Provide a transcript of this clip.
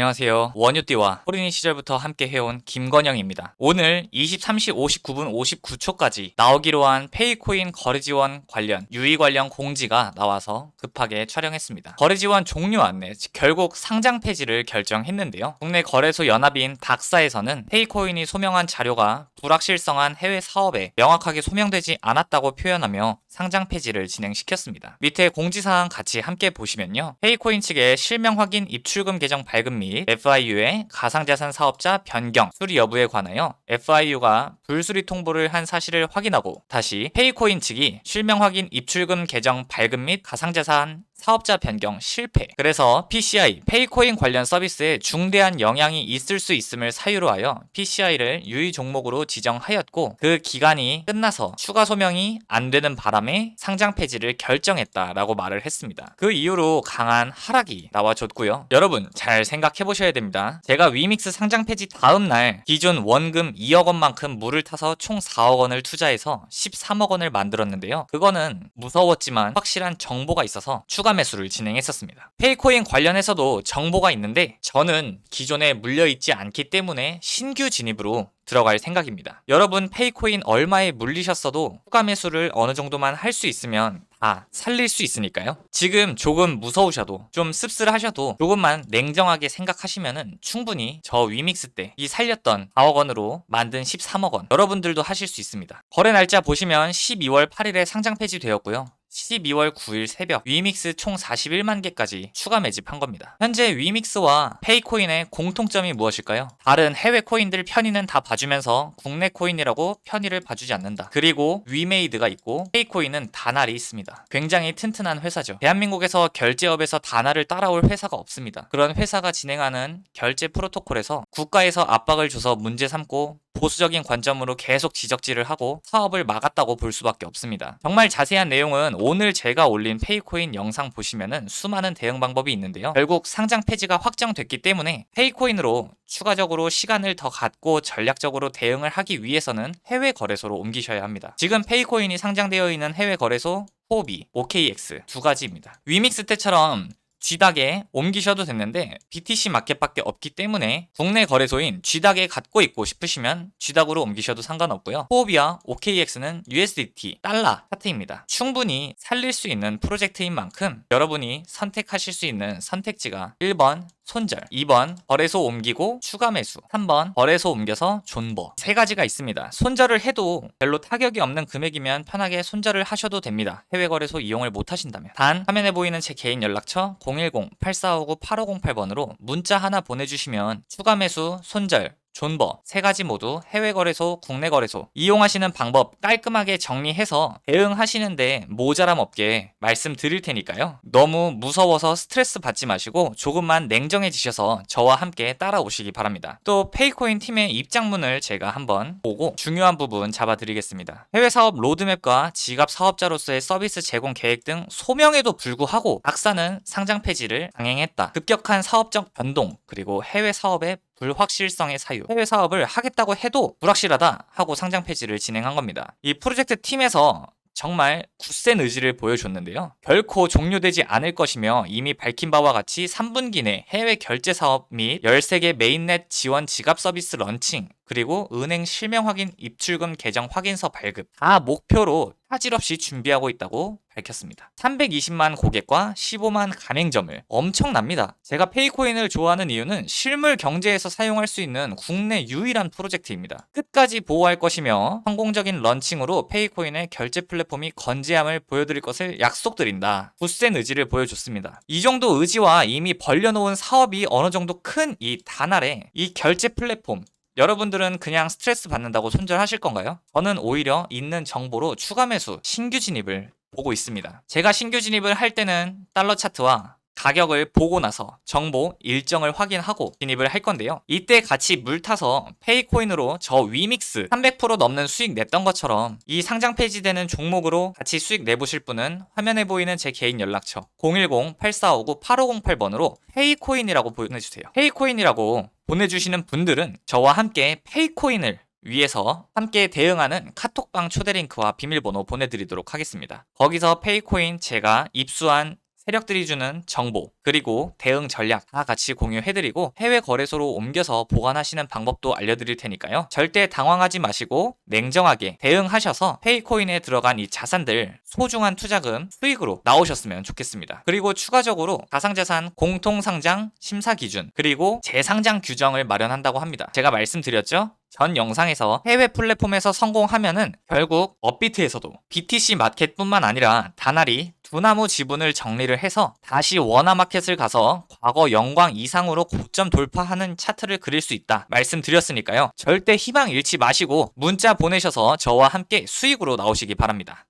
안녕하세요. 원유띠와 호린이 시절부터 함께 해온 김건영입니다. 오늘 23시 59분 59초까지 나오기로 한 페이코인 거래 지원 관련 유의 관련 공지가 나와서 급하게 촬영했습니다. 거래 지원 종료 안내, 즉 결국 상장 폐지를 결정했는데요. 국내 거래소 연합인 닥사에서는 페이코인이 소명한 자료가 불확실성한 해외 사업에 명확하게 소명되지 않았다고 표현하며 상장 폐지를 진행시켰습니다. 밑에 공지사항 같이 함께 보시면요. 페이코인 측의 실명 확인 입출금 계정 발급 및 FIU의 가상자산 사업자 변경 수리 여부에 관하여 FIU가 불수리 통보를 한 사실을 확인하고 다시 페이코인 측이 실명 확인 입출금 계정 발급 및 가상자산 사업자 변경 실패. 그래서 PCI, 페이코인 관련 서비스에 중대한 영향이 있을 수 있음을 사유로 하여 PCI를 유의 종목으로 지정하였고 그 기간이 끝나서 추가 소명이 안 되는 바람에 상장 폐지를 결정했다라고 말을 했습니다. 그 이후로 강한 하락이 나와줬고요. 여러분 잘 생각해 보셔야 됩니다. 제가 위믹스 상장 폐지 다음 날 기존 원금 2억 원만큼 물을 타서 총 4억 원을 투자해서 13억 원을 만들었는데요. 그거는 무서웠지만 확실한 정보가 있어서 추가 매수를 진행했었습니다. 페이코인 관련해서도 정보가 있는데 저는 기존에 물려있지 않기 때문에 신규 진입으로 들어갈 생각입니다. 여러분 페이코인 얼마에 물리셨어도 추가 매수를 어느 정도만 할 수 있으면 다 살릴 수 있으니까요. 지금 조금 무서우셔도 좀 씁쓸하셔도 조금만 냉정하게 생각하시면은 충분히 저 위믹스 때 이 살렸던 4억 원으로 만든 13억 원 여러분들도 하실 수 있습니다. 거래 날짜 보시면 12월 8일에 상장 폐지되었고요. 12월 9일 새벽 위믹스 총 41만 개까지 추가 매집한 겁니다. 현재 위믹스와 페이코인의 공통점이 무엇일까요? 다른 해외 코인들 편의는 다 봐주면서 국내 코인이라고 편의를 봐주지 않는다. 그리고 위메이드가 있고 페이코인은 다날이 있습니다. 굉장히 튼튼한 회사죠. 대한민국에서 결제업에서 다날을 따라올 회사가 없습니다. 그런 회사가 진행하는 결제 프로토콜에서 국가에서 압박을 줘서 문제 삼고 보수적인 관점으로 계속 지적질을 하고 사업을 막았다고 볼 수밖에 없습니다. 정말 자세한 내용은 오늘 제가 올린 페이코인 영상 보시면은 수많은 대응 방법이 있는데요. 결국 상장 폐지가 확정됐기 때문에 페이코인으로 추가적으로 시간을 더 갖고 전략적으로 대응을 하기 위해서는 해외 거래소로 옮기셔야 합니다. 지금 페이코인이 상장되어 있는 해외 거래소 호비, OKX 두 가지입니다. 위믹스 때처럼 쥐닥에 옮기셔도 됐는데 BTC 마켓밖에 없기 때문에 국내 거래소인 쥐닥에 갖고 있고 싶으시면 쥐닥으로 옮기셔도 상관없고요. 호흡이와 OKX는 USDT, 달러 차트입니다. 충분히 살릴 수 있는 프로젝트인 만큼 여러분이 선택하실 수 있는 선택지가 1번 손절, 2번 거래소 옮기고 추가 매수, 3번 거래소 옮겨서 존버 세 가지가 있습니다. 손절을 해도 별로 타격이 없는 금액이면 편하게 손절을 하셔도 됩니다. 해외 거래소 이용을 못 하신다면 단 화면에 보이는 제 개인 연락처 010-8459-8508번으로 문자 하나 보내주시면 추가 매수, 손절, 존버 세 가지 모두 해외 거래소, 국내 거래소 이용하시는 방법 깔끔하게 정리해서 대응하시는데 모자람 없게 말씀드릴 테니까요. 너무 무서워서 스트레스 받지 마시고 조금만 냉정해지셔서 저와 함께 따라오시기 바랍니다. 또 페이코인 팀의 입장문을 제가 한번 보고 중요한 부분 잡아드리겠습니다. 해외 사업 로드맵과 지갑 사업자로서의 서비스 제공 계획 등 소명에도 불구하고 박사는 상장 폐지를 강행했다. 급격한 사업적 변동 그리고 해외 사업의 불확실성의 사유. 해외 사업을 하겠다고 해도 불확실하다 하고 상장 폐지를 진행한 겁니다. 이 프로젝트 팀에서 정말 굳센 의지를 보여줬는데요. 결코 종료되지 않을 것이며 이미 밝힌 바와 같이 3분기 내 해외 결제 사업 및 13개 메인넷 지원 지갑 서비스 런칭 그리고 은행 실명 확인 입출금 계정 확인서 발급 다 목표로 차질 없이 준비하고 있다고 밝혔습니다. 320만 고객과 15만 가맹점을 엄청납니다. 제가 페이코인을 좋아하는 이유는 실물 경제에서 사용할 수 있는 국내 유일한 프로젝트입니다. 끝까지 보호할 것이며 성공적인 런칭으로 페이코인의 결제 플랫폼이 건재함을 보여드릴 것을 약속드린다. 굳센 의지를 보여줬습니다. 이 정도 의지와 이미 벌려놓은 사업이 어느 정도 큰 이 단알에 이 결제 플랫폼 여러분들은 그냥 스트레스 받는다고 손절하실 건가요? 저는 오히려 있는 정보로 추가 매수, 신규 진입을 보고 있습니다. 제가 신규 진입을 할 때는 달러 차트와 가격을 보고 나서 정보 일정을 확인하고 진입을 할 건데요. 이때 같이 물 타서 페이코인으로 저 위믹스 300% 넘는 수익 냈던 것처럼 이 상장 폐지되는 종목으로 같이 수익 내보실 분은 화면에 보이는 제 개인 연락처 010-8459-8508번으로 페이코인이라고 보내주세요. 페이코인이라고 보내주시는 분들은 저와 함께 페이코인을 위해서 함께 대응하는 카톡방 초대 링크와 비밀번호 보내드리도록 하겠습니다. 거기서 페이코인 제가 입수한 세력들이 주는 정보 그리고 대응 전략 다 같이 공유해드리고 해외 거래소로 옮겨서 보관하시는 방법도 알려드릴 테니까요. 절대 당황하지 마시고 냉정하게 대응하셔서 페이코인에 들어간 이 자산들 소중한 투자금 수익으로 나오셨으면 좋겠습니다. 그리고 추가적으로 가상자산 공통상장 심사 기준 그리고 재상장 규정을 마련한다고 합니다. 제가 말씀드렸죠? 전 영상에서 해외 플랫폼에서 성공하면은 결국 업비트에서도 BTC 마켓뿐만 아니라 다나리 두나무 지분을 정리를 해서 다시 원화 마켓을 가서 과거 영광 이상으로 고점 돌파하는 차트를 그릴 수 있다 말씀드렸으니까요. 절대 희망 잃지 마시고 문자 보내셔서 저와 함께 수익으로 나오시기 바랍니다